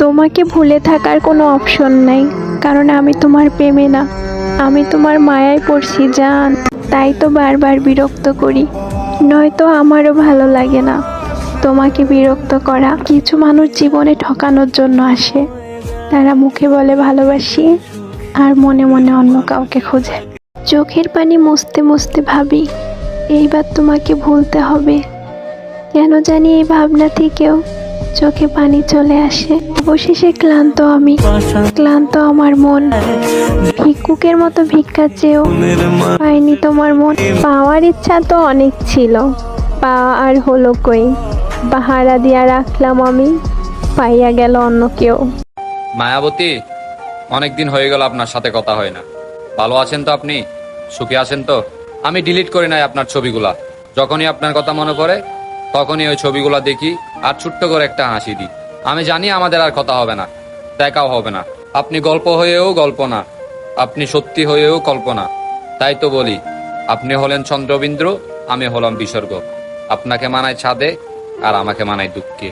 তোমাকে ভুলে থাকার কোনো অপশন নাই, কারণ আমি তোমার প্রেমে না। আমি তোমার মায়ায় পড়ছি, জান। তাই তো বারবার বিরক্ত করি। নয়তো আমারও ভালো লাগে না তোমাকে বিরক্ত করা। কিছু মানুষ জীবনে ঠকানোর জন্য আসে। তারা মুখে বলে ভালোবাসি আর মনে মনে অন্য কাউকে খোঁজে। চোখের পানি মুছতে মুছতে ভাবি, এইবার তোমাকে ভুলতে হবে। কেন জানি এই ভাবনা থেকেও চোখে পানি চলে আসে। অবশেষে ক্লান্ত আমি। ক্লান্ত আমার মন। ভিক্ষুকের মতো ভিক্ষা চেয়েও পাইনি তোমার মন। পাওয়ার ইচ্ছা তো অনেক ছিল। পাওয়া আর হলো কই? পাহারা দিয়া রাখলাম আমি। পাইয়া গেল অন্য কেউ। মায়াবতী, অনেকদিন হয়ে গেল আপনার সাথে কথা হয় না। ভালো আছেন তো আপনি? সুখী আছেন তো? আমি ডিলিট করি নাই আপনার ছবিগুলা। যখনই আপনার কথা মনে পড়ে তখনই ওই ছবিগুলো দেখি আর ছোট্ট করে একটা হাসি দিই। আমি জানি আমাদের আর কথা হবে না, দেখাও হবে না। আপনি গল্প হয়েও গল্প না, আপনি সত্যি হয়েও কল্পনা। তাই তো বলি, আপনি হলেন চন্দ্রবিন্দ্র আমি হলাম বিসর্গ। আপনাকে মানায় ছাদে আর আমাকে মানায় দুঃখে।